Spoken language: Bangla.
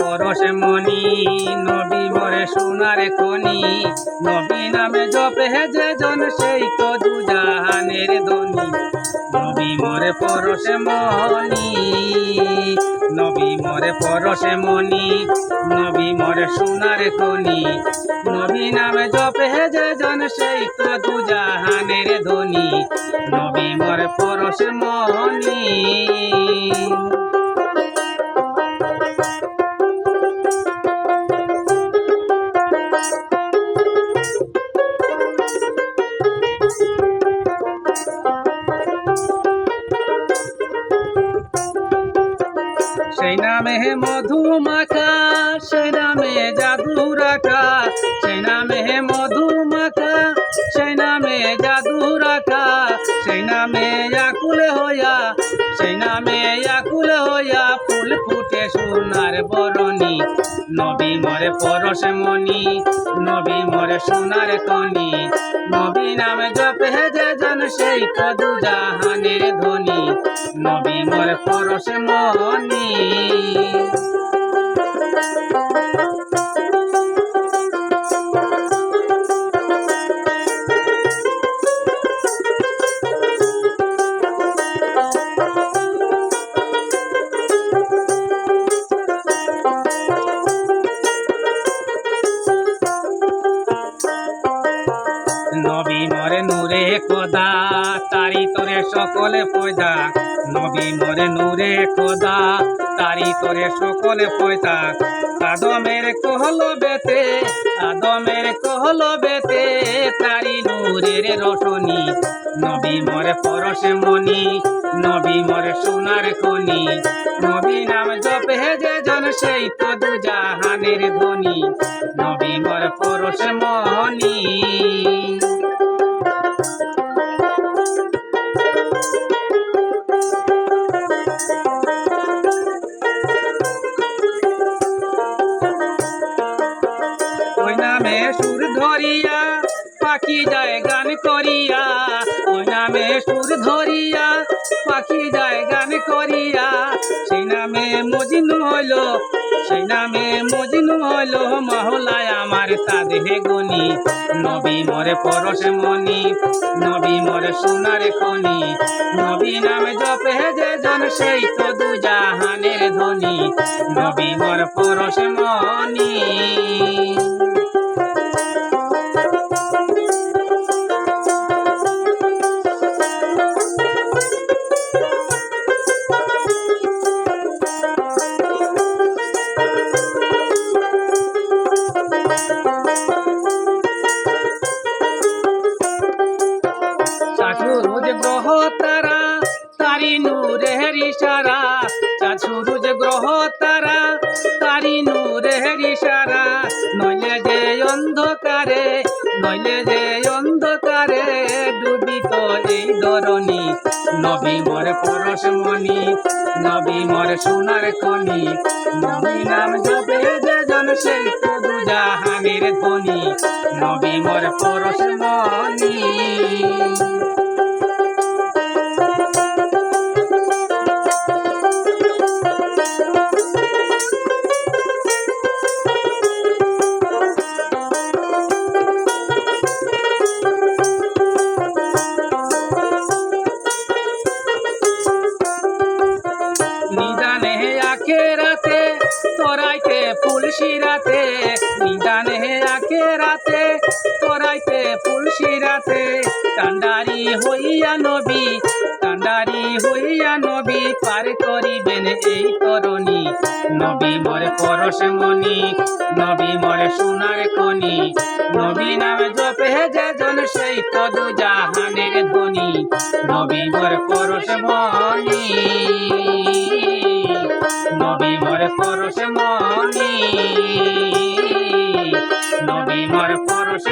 পরশে মনি নবী মরে সোনার খনি। নবী নামে জপে যে জন, সেই তো দুজাহানের ধনী। নবী মরে পরশে মনি নবী মরে পরশে মনি নবী মরে সোনার খনি। নবী নামে জপে যে জন, সেই তো দুজাহানের ধনী। নবী মরে পরশে মনি সেই নামে মধু মাখা সেই নামে জাদু রাখা সেই নামে মধু মাখা সেই নামে জাদু রাখা সেই নামে আকুল হইয়া, সেই নামে আকুল হইয়া ফুল ফুটে সোনার বরণী। নবী মরে পরশ মনি নবী মরে সোনার কনি নবী নামে জপে যে সেই কদু জাহানের ধ্বনি নবী মরে পরশ মনি। নবী মরে নূরে খোদা, তারি তোরে সকলে পয়দা। নবী মরে নূরে খোদা, তারি তোরে সকলে পয়দা। আদমের কহল বেতে, আদমের কহল বেতে, তারি নূরের রসনি নবী মরে পরশে মনি নবী মরে সোনার খনি। নবী নাম জপে যে জন, সেই তো দুজাহানের ধ্বনি। নবী মরে পরশে মনি ধরিয়া, পাখি যায় গান করিয়া, ওই নামে সুর ধরিয়া, পাখি যায় গান করিয়া। সেই নামে মজিনু হইল, সেই নামে মজিনু হইল, মহলায় আমার তাদেহে গনি। নবী মরে পরশে মনি নবী মরে সোনার খনি। নবী নামে জপে যে জন, সেই তো দুজাহানের ধ্বনি নবী মরে পরশে মনি তারা, তারি নূরের ইশারা চাচুরুজ গ্রহ তারা, তারি নূরের ইশারা, নইলে যে অন্ধকারে, নইলে যে অন্ধকারে ডুবিত এই ধরণী। নবী মরে পরশ মণি, নবী মরে সোনার খনি, নবী নাম জপে যে জন সেই তদু জাহানের ধ্বনি। নবী মরে পরশ মণি। আখে রাতে তোরাইতে ফুলসি রাতে নিদানে আকে রাতে তোরাইতে ফুলসি রাতে কান্ডারি হইয়া নবী পার করিবেন এই তরণী নবী মরে পরশ মনি নবী মরে সোনার কনি নবী নামে জপে যে জন সেই তদু জাহানের ধ্বনি। নবী মরে পরশ মনি নবী মরে পরশ মনি নবী মরে পরশ